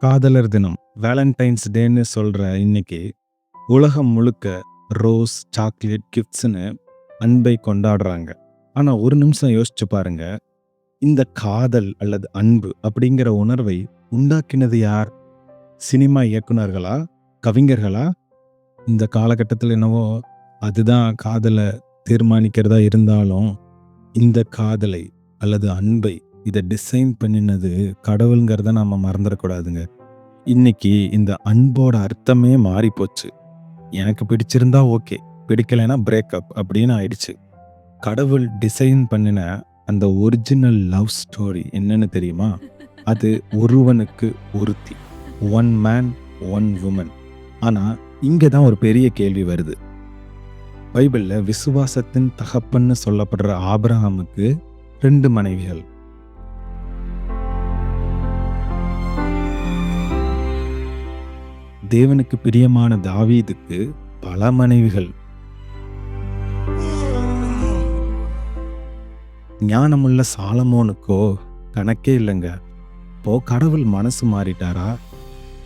காதலர் தினம். வேலண்டைன்ஸ் டேன்னு சொல்ற இன்னைக்கு உலகம் முழுக்க ரோஸ் சாக்லேட் கிஃப்ட்ஸ்னு அன்பை கொண்டாடுறாங்க. ஆனா ஒரு நிமிஷம் யோசிச்சு பாருங்க. இந்த காதல் அல்லது அன்பு அப்படிங்கிற உணர்வை உண்டாக்கினது யார்? சினிமா இயக்குனர்களா? கவிஞர்களா? இந்த காலகட்டத்தில் என்னவோ அதுதான் காதலை தீர்மானிக்கிறதா இருந்தாலும் இந்த காதலை அல்லது அன்பை இதை டிசைன் பண்ணினது கடவுளுங்கிறத நம்ம மறந்துடக்கூடாதுங்க. இன்னைக்கு இந்த அன்போட அர்த்தமே மாறி போச்சு எனக்கு பிடிச்சிருந்தா ஓகே பிடிக்கலைன்னா பிரேக்கப் அப்படின்னு ஆயிடுச்சு. கடவுள் டிசைன் பண்ணின அந்த ஒரிஜினல் லவ் ஸ்டோரி என்னன்னு தெரியுமா? அது ஒருவனுக்கு ஒருத்தி ஒன் மேன் ஒன் உமன் ஆனால் இங்கே தான் ஒரு பெரிய கேள்வி வருது. பைபிளில் விசுவாசத்தின் தகப்பன்னு சொல்லப்படுற ஆபிரஹாமுக்கு ரெண்டு மனைவிகள். தேவனுக்கு பிரியமான தாவீதுக்கு பல மனைவிகள். ஞானமுள்ள சாலமோனுக்கோ கணக்கே இல்லைங்க. இப்போ கடவுள் மனசு மாறிட்டாரா?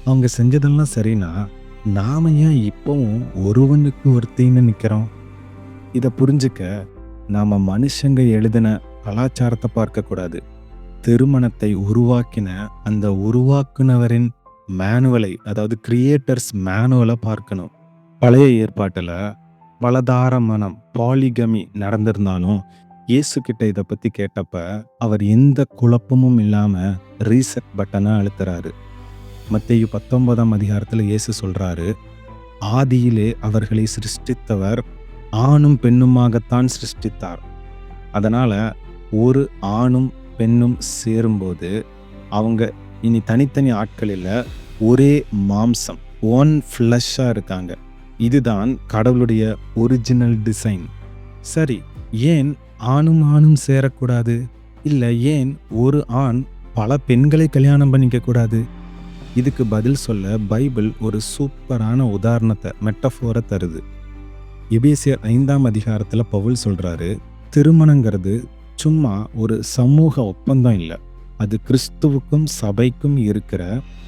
அவங்க செஞ்சதெல்லாம் சரினா நாம ஏன் இப்பவும் ஒருவனுக்கு ஒருத்தின்னு நிற்கிறோம் இதை புரிஞ்சுக்க நாம் மனுஷங்க எழுதின கலாச்சாரத்தை பார்க்கக்கூடாது. திருமணத்தை உருவாக்கின அந்த உருவாக்குனவரின் மேனுவலை அதாவது கிரியேட்டர்ஸ் மேனுவலை பார்க்கணும். பழைய ஏற்பாட்டில் பலதார மனம் பாலிகமி நடந்திருந்தாலும் இயேசு கிட்ட இதை பற்றி கேட்டப்ப அவர் எந்த குழப்பமும் இல்லாமல் ரீசெட் பட்டனை அழுத்துறாரு. மத்தேயு பத்தொன்பதாம் அதிகாரத்தில் இயேசு சொல்கிறாரு ஆதியிலே அவர்களை சிருஷ்டித்தவர் ஆணும் பெண்ணுமாகத்தான் சிருஷ்டித்தார். அதனால் ஒரு ஆணும் பெண்ணும் சேரும்போது அவங்க இனி தனித்தனி ஆட்கள் இல்லை ஒரே மாம்சம் ஒன் ஃப்ளஷ்ஷாக இருக்காங்க. இதுதான் கடவுளுடைய ஒரிஜினல் டிசைன் சரி ஏன் ஆணும் ஆணும் சேரக்கூடாது? இல்லை ஏன் ஒரு ஆண் பல பெண்களை கல்யாணம் பண்ணிக்க கூடாது இதுக்கு பதில் சொல்ல பைபிள் ஒரு சூப்பரான உதாரணத்தை மெட்டஃபோரை தருது. எபேசியர் ஐந்தாம் அதிகாரத்தில் பவுல் சொல்கிறாரு திருமணங்கிறது சும்மா ஒரு சமூக ஒப்பந்தம் இல்லை. அது கிறிஸ்துவுக்கும் சபைக்கும் இருக்கிற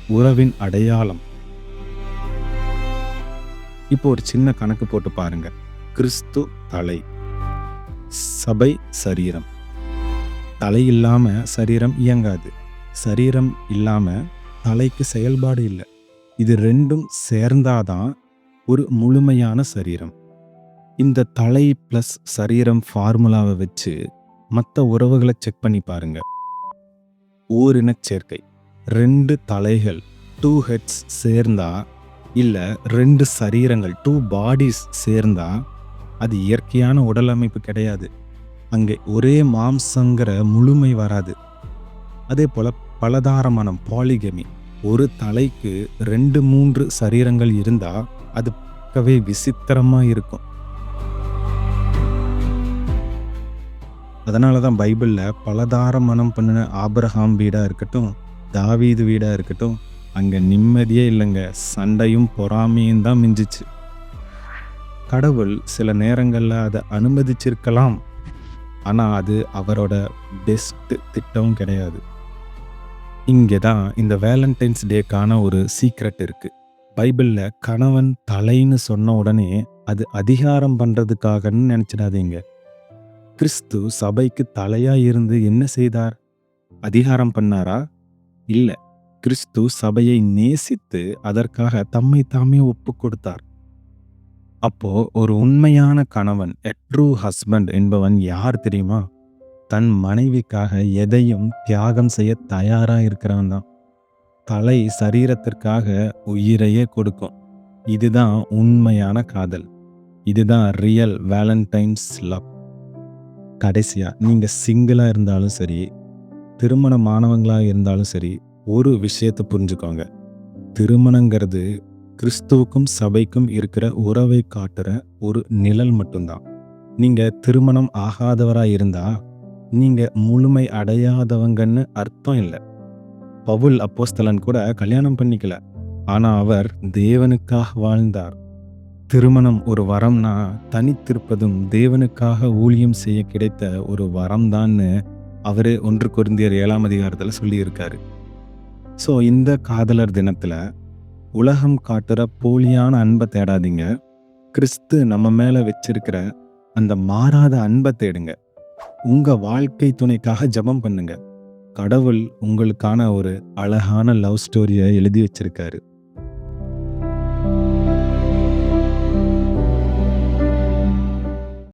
உறவின் அடையாளம். இப்போ ஒரு சின்ன கணக்கு போட்டு பாருங்க. கிறிஸ்து தலை. சபை சரீரம். தலை இல்லாம சரீரம் இயங்காது. சரீரம் இல்லாம தலைக்கு செயல்பாடு இல்லை. இது ரெண்டும் சேர்ந்தாதான் ஒரு முழுமையான சரீரம். இந்த தலை பிளஸ் சரீரம் ஃபார்முலாவை வச்சு மற்ற உறவுகளை செக் பண்ணி பாருங்க. ஓரினச் சேர்க்கை. ரெண்டு தலைகள் டூ ஹெட்ஸ் சேர்ந்தா இல்லை ரெண்டு சரீரங்கள் டூ பாடிஸ் சேர்ந்தா அது இயற்கையான உடல் அமைப்பு கிடையாது. அங்கே ஒரே மாம்சங்கிற முழுமை வராது. அதே போல் பலதாரமான பாலிகமி ஒரு தலைக்கு ரெண்டு மூன்று சரீரங்கள் இருந்தால் அது பக்கவே விசித்திரமாக இருக்கும். அதனால தான் பைபிளில் பலதார மனம் பண்ணின ஆபரஹாம் வீடாக இருக்கட்டும் தாவீது வீடாக இருக்கட்டும் அங்கே நிம்மதியே இல்லைங்க. சண்டையும் பொறாமையும் தான் மிஞ்சிச்சு. கடவுள் சில நேரங்களில் அதை அனுமதிச்சிருக்கலாம். ஆனால் அது அவரோட பெஸ்ட்டு திட்டம் கிடையாது. இங்கே தான் இந்த வேலண்டைன்ஸ் டேக்கான ஒரு சீக்ரெட் இருக்குது பைபிளில் கணவன் தலைன்னு சொன்ன உடனே அது அதிகாரம் பண்ணுறதுக்காகன்னு நினச்சிடாதீங்க. கிறிஸ்து சபைக்கு தலையாக இருந்து என்ன செய்தார்? அதிகாரம் பண்ணாரா? இல்லை. கிறிஸ்து சபையை நேசித்து அதற்காக தம்மை தாமே ஒப்பு கொடுத்தார். அப்போ ஒரு உண்மையான கணவன் எ ட்ரூ ஹஸ்பண்ட் என்பவன் யார் தெரியுமா? தன் மனைவிக்காக எதையும் தியாகம் செய்ய தயாரா இருக்கிறவன் தான். தலை சரீரத்திற்காக உயிரையே கொடுக்கும். இதுதான் உண்மையான காதல். இதுதான் ரியல் வேலண்டைன்ஸ் லவ் கடைசியா நீங்க சிங்கிளா இருந்தாலும் சரி திருமணமானவங்களாக இருந்தாலும் சரி ஒரு விஷயத்தை புரிஞ்சுக்கோங்க. திருமணங்கிறது கிறிஸ்துவுக்கும் சபைக்கும் இருக்கிற உறவை காட்டுற ஒரு நிழல் மட்டும்தான். நீங்கள் திருமணம் ஆகாதவராக இருந்தால் நீங்கள் முழுமை அடையாதவங்கன்னு அர்த்தம் இல்லை. பவுல் அப்போஸ்தலன் கூட கல்யாணம் பண்ணிக்கல ஆனால் அவர் தேவனுக்காக வாழ்ந்தார். திருமணம் ஒரு வரம்னா தனித்திருப்பதும் தேவனுக்காக ஊழியம் செய்ய கிடைத்த ஒரு வரம்தான்னு அவர் ஒன்று குருந்தியர் ஏழாம் அதிகாரத்தில் சொல்லியிருக்காரு. ஸோ இந்த காதலர் தினத்தில் உலகம் காட்டுற போலியான அன்பை தேடாதீங்க. கிறிஸ்து நம்ம மேலே வச்சிருக்கிற அந்த மாறாத அன்பை தேடுங்க. உங்கள் வாழ்க்கை துணைக்காக ஜெபம் பண்ணுங்க. கடவுள் உங்களுக்கான ஒரு அழகான லவ் ஸ்டோரியை எழுதி வச்சிருக்காரு.